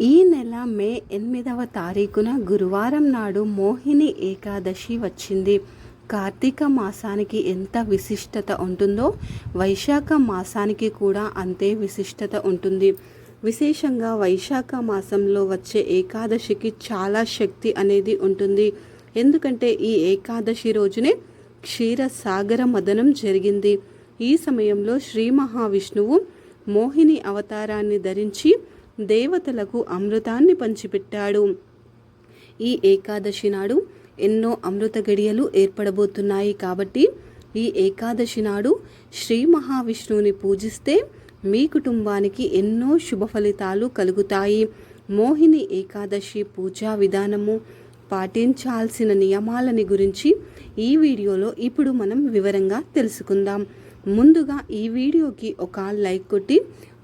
ఈ నెల మే ఎనిమిదవ తారీఖున గురువారం నాడు మోహిని ఏకాదశి వచ్చింది. కార్తీక మాసానికి ఎంత విశిష్టత ఉంటుందో వైశాఖ మాసానికి కూడా అంతే విశిష్టత ఉంటుంది. విశేషంగా వైశాఖ మాసంలో వచ్చే ఏకాదశికి చాలా శక్తి అనేది ఉంటుంది. ఎందుకంటే ఈ ఏకాదశి రోజునే క్షీరసాగర మదనం జరిగింది. ఈ సమయంలో శ్రీ మహావిష్ణువు మోహిని అవతారాన్ని ధరించి దేవతలకు అమృతాన్ని పంచిపెట్టాడు. ఈ ఏకాదశి నాడు ఎన్నో అమృత గడియలు ఏర్పడబోతున్నాయి కాబట్టి ఈ ఏకాదశి నాడు శ్రీ మహావిష్ణువుని పూజిస్తే మీ కుటుంబానికి ఎన్నో శుభ ఫలితాలు కలుగుతాయి. మోహిని ఏకాదశి పూజా విధానము పాటించాల్సిన నియమాలని గురించి ఈ వీడియోలో ఇప్పుడు మనం వివరంగా తెలుసుకుందాం. ముందుగా ఈ వీడియోకి ఒక లైక్ కొట్టి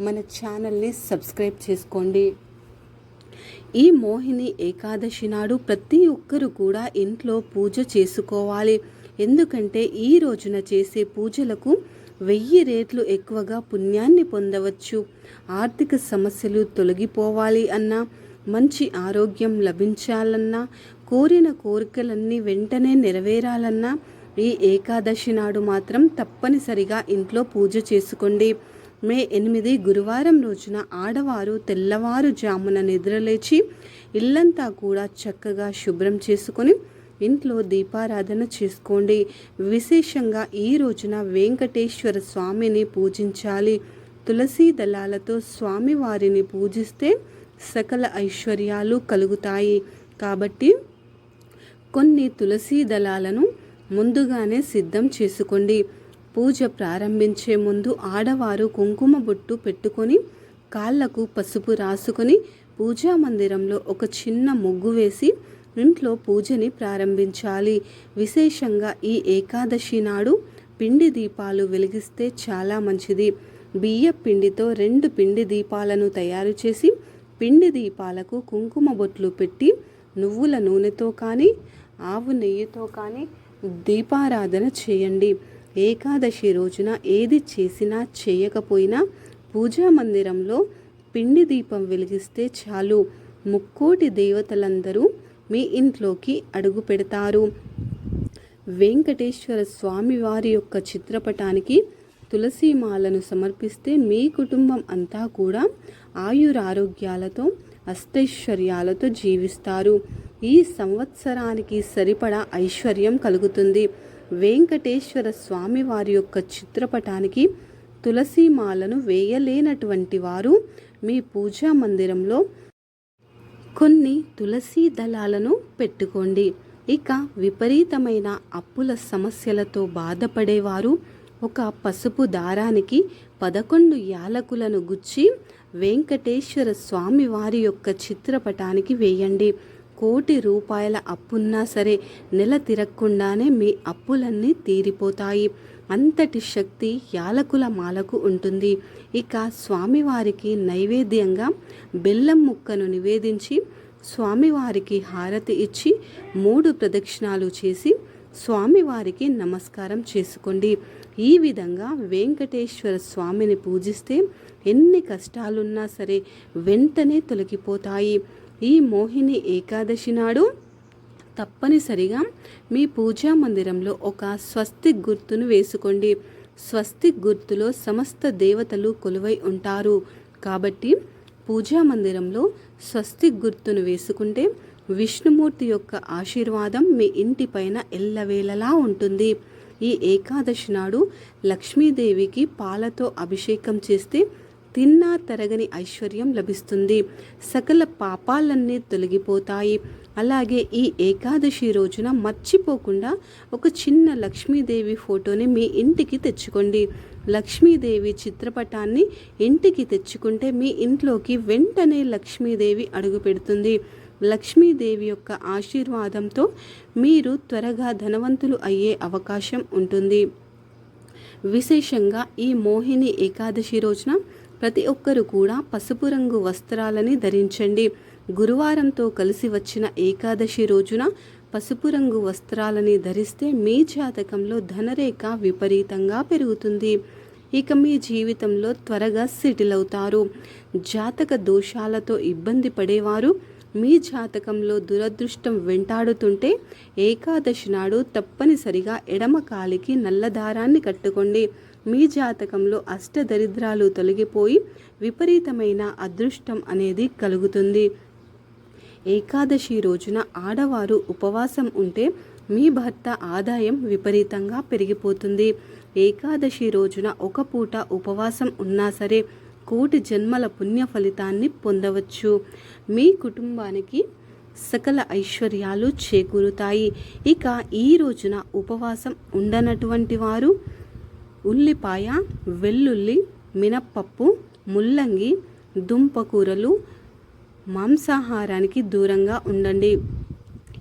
మన ఛానల్ని సబ్స్క్రైబ్ చేసుకోండి. ఈ మోహిని ఏకాదశి నాడు ప్రతి ఒక్కరు కూడా ఇంట్లో పూజ చేసుకోవాలి. ఎందుకంటే ఈ రోజున చేసే పూజలకు వెయ్యి రేట్లు ఎక్కువగా పుణ్యాన్ని పొందవచ్చు. ఆర్థిక సమస్యలు తొలగిపోవాలి అన్నా మంచి ఆరోగ్యం లభించాలన్నా కోరిన కోరికలన్నీ వెంటనే నెరవేరాలన్నా ఈ ఏకాదశి నాడు మాత్రం తప్పనిసరిగా ఇంట్లో పూజ చేసుకోండి. మే ఎనిమిది గురువారం రోజున ఆడవారు తెల్లవారుజామున నిద్రలేచి ఇల్లంతా కూడా చక్కగా శుభ్రం చేసుకొని ఇంట్లో దీపారాధన చేసుకోండి. విశేషంగా ఈ రోజున వెంకటేశ్వర స్వామిని పూజించాలి. తులసీ దళాలతో స్వామివారిని పూజిస్తే సకల ఐశ్వర్యాలు కలుగుతాయి. కాబట్టి కొన్ని తులసీ దళాలను ముందుగానే సిద్ధం చేసుకోండి. పూజ ప్రారంభించే ముందు ఆడవారు కుంకుమ బొట్టు పెట్టుకొని కాళ్ళకు పసుపు రాసుకొని పూజా మందిరంలో ఒక చిన్న ముగ్గు వేసి ఇంట్లో పూజని ప్రారంభించాలి. విశేషంగా ఈ ఏకాదశి నాడు పిండి దీపాలు వెలిగిస్తే చాలా మంచిది. బియ్య పిండితో రెండు పిండి దీపాలను తయారు చేసి పిండి దీపాలకు కుంకుమ బొట్లు పెట్టి నువ్వుల నూనెతో కానీ ఆవు నెయ్యితో కానీ దీపారాధన చేయండి. ఏకాదశి రోజున ఏది చేసినా చేయకపోయినా పూజా మందిరంలో పిండి దీపం వెలిగిస్తే చాలు. ముక్కోటి దేవతలందరూ మీ ఇంట్లోకి అడుగు పెడతారు. వెంకటేశ్వర స్వామి వారి యొక్క చిత్రపటానికి తులసిమాలను సమర్పిస్తే మీ కుటుంబం అంతా కూడా ఆయురారోగ్యాలతో అష్టైశ్వర్యాలతో జీవిస్తారు. ఈ సంవత్సరానికి సరిపడా ఐశ్వర్యం కలుగుతుంది. వెంకటేశ్వర స్వామి వారి యొక్క చిత్రపటానికి తులసీమాలను వేయలేనటువంటి వారు మీ పూజా మందిరంలో కొన్ని తులసీ దళాలను పెట్టుకోండి. ఇక విపరీతమైన అప్పుల సమస్యలతో బాధపడేవారు ఒక పసుపు దారానికి పదకొండు యాలకులను గుచ్చి వెంకటేశ్వర స్వామి వారి యొక్క చిత్రపటానికి వేయండి. కోటి రూపాయల అప్పున్నా సరే నెల తిరగకుండానే మీ అప్పులన్నీ తీరిపోతాయి. అంతటి శక్తి యాలకుల మాలకు ఉంటుంది. ఇక స్వామివారికి నైవేద్యంగా బెల్లం ముక్కను నివేదించి స్వామివారికి హారతి ఇచ్చి మూడు ప్రదక్షిణాలు చేసి స్వామివారికి నమస్కారం చేసుకోండి. ఈ విధంగా వెంకటేశ్వర స్వామిని పూజిస్తే ఎన్ని కష్టాలున్నా సరే వెంటనే తొలగిపోతాయి. ఈ మోహిని ఏకాదశి నాడు తప్పనిసరిగా మీ పూజా మందిరంలో ఒక స్వస్తిక్ గుర్తును వేసుకోండి. స్వస్తిక్ గుర్తులో సమస్త దేవతలు కొలువై ఉంటారు. కాబట్టి పూజా మందిరంలో స్వస్తిక్ గుర్తును వేసుకుంటే విష్ణుమూర్తి యొక్క ఆశీర్వాదం మీ ఇంటిపైన ఎల్లవేళలా ఉంటుంది. ఈ ఏకాదశి నాడు లక్ష్మీదేవికి పాలతో అభిషేకం చేస్తే తిన్నా తరగని ఐశ్వర్యం లభిస్తుంది. సకల పాపాలన్నీ తొలగిపోతాయి. అలాగే ఈ ఏకాదశి రోజున మర్చిపోకుండా ఒక చిన్న లక్ష్మీదేవి ఫోటోని మీ ఇంటికి తెచ్చుకోండి. లక్ష్మీదేవి చిత్రపటాన్ని ఇంటికి తెచ్చుకుంటే మీ ఇంట్లోకి వెంటనే లక్ష్మీదేవి అడుగు పెడుతుంది. లక్ష్మీదేవి యొక్క ఆశీర్వాదంతో మీరు త్వరగా ధనవంతులు అయ్యే అవకాశం ఉంటుంది. విశేషంగా ఈ మోహిని ఏకాదశి రోజున ప్రతి ఒక్కరూ కూడా పసుపు రంగు వస్త్రాలని ధరించండి. గురువారంతో కలిసి వచ్చిన ఏకాదశి రోజున పసుపు రంగు వస్త్రాలని ధరిస్తే మీ జాతకంలో ధనరేఖ విపరీతంగా పెరుగుతుంది. ఇక మీ జీవితంలో త్వరగా సెటిల్ అవుతారు జాతక దోషాలతో ఇబ్బంది పడేవారు మీ జాతకంలో దురదృష్టం వెంటాడుతుంటే ఏకాదశి నాడు తప్పనిసరిగా ఎడమ కాలికి నల్లదారాన్ని కట్టుకోండి. మీ జాతకంలో అష్టదరిద్రాలు తొలగిపోయి విపరీతమైన అదృష్టం అనేది కలుగుతుంది. ఏకాదశి రోజున ఆడవారు ఉపవాసం ఉంటే మీ భర్త ఆదాయం విపరీతంగా పెరిగిపోతుంది. ఏకాదశి రోజున ఒక పూట ఉపవాసం ఉన్నా సరే కోటి జన్మల పుణ్య ఫలితాన్ని పొందవచ్చు. మీ కుటుంబానికి సకల ఐశ్వర్యాలు చేకూరుతాయి. ఇక ఈ రోజున ఉపవాసం ఉండనటువంటి వారు ఉల్లిపాయ వెల్లుల్లి మినప్పప్పు ముల్లంగి దుంపకూరలు మాంసాహారానికి దూరంగా ఉండండి.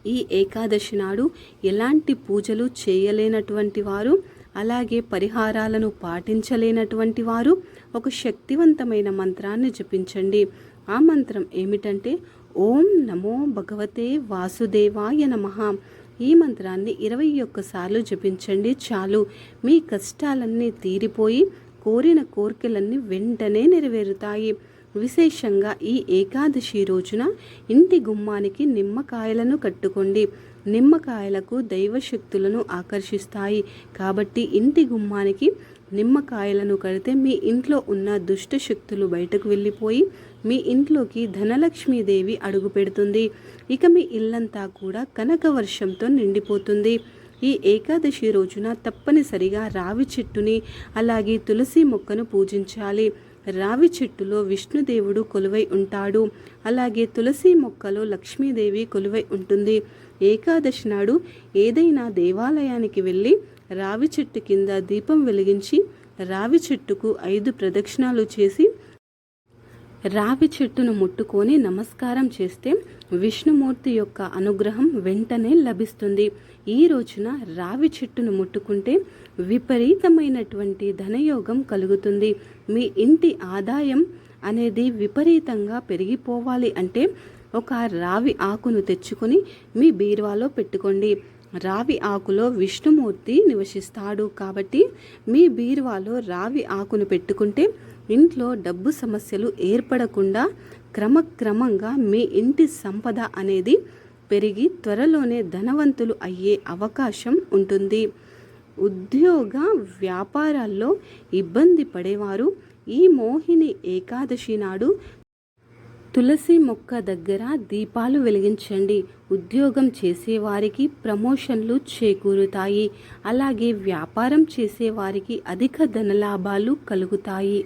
ఈ ఏకాదశి నాడు ఎలాంటి పూజలు చేయలేనటువంటి వారు అలాగే పరిహారాలను పాటించలేనటువంటి వారు ఒక శక్తివంతమైన మంత్రాన్ని జపించండి. ఆ మంత్రం ఏమిటంటే ఓం నమో భగవతే వాసుదేవాయ నమ. ఈ మంత్రాన్ని ఇరవై ఒక్కసార్లు జపించండి చాలు. మీ కష్టాలన్నీ తీరిపోయి కోరిన కోరికలన్నీ వెంటనే నెరవేరుతాయి. విశేషంగా ఈ ఏకాదశి రోజున ఇంటి గుమ్మానికి నిమ్మకాయలను కట్టుకోండి. నిమ్మకాయలకు దైవశక్తులను ఆకర్షిస్తాయి. కాబట్టి ఇంటి గుమ్మానికి నిమ్మకాయలను కడితే మీ ఇంట్లో ఉన్న దుష్ట శక్తులు బయటకు వెళ్ళిపోయి మీ ఇంట్లోకి ధనలక్ష్మీదేవి అడుగు పెడుతుంది. ఇక మీ ఇల్లంతా కూడా కనక వర్షంతో నిండిపోతుంది. ఈ ఏకాదశి రోజున తప్పనిసరిగా రావి చెట్టుని అలాగే తులసి మొక్కను పూజించాలి. రావి చెట్టులో విష్ణుదేవుడు కొలువై ఉంటాడు. అలాగే తులసి మొక్కలో లక్ష్మీదేవి కొలువై ఉంటుంది. ఏకాదశి నాడు ఏదైనా దేవాలయానికి వెళ్ళి రావి చెట్టు కింద దీపం వెలిగించి రావి చెట్టుకు ఐదు ప్రదక్షిణాలు చేసి రావి చెట్టును ముట్టుకొని నమస్కారం చేస్తే విష్ణుమూర్తి యొక్క అనుగ్రహం వెంటనే లభిస్తుంది. ఈ రోజున రావి చెట్టును ముట్టుకుంటే విపరీతమైనటువంటి ధనయోగం కలుగుతుంది. మీ ఇంటి ఆదాయం అనేది విపరీతంగా పెరిగిపోవాలి అంటే ఒక రావి ఆకును తెచ్చుకొని మీ బీరువాలో పెట్టుకోండి. రావి ఆకులో విష్ణుమూర్తి నివసిస్తాడు కాబట్టి మీ బీరువాలో రావి ఆకును పెట్టుకుంటే ఇంట్లో డబ్బు సమస్యలు ఏర్పడకుండా క్రమక్రమంగా మీ ఇంటి సంపద అనేది పెరిగి త్వరలోనే ధనవంతులు అయ్యే అవకాశం ఉంటుంది. ఉద్యోగ వ్యాపారాల్లో ఇబ్బంది పడేవారు ఈ మోహిని ఏకాదశి నాడు తులసి మొక్క దగ్గర దీపాలు వెలిగించండి. ఉద్యోగం చేసేవారికి ప్రమోషన్లు చేకూరుతాయి. అలాగే వ్యాపారం చేసేవారికి అధిక ధనలాభాలు కలుగుతాయి.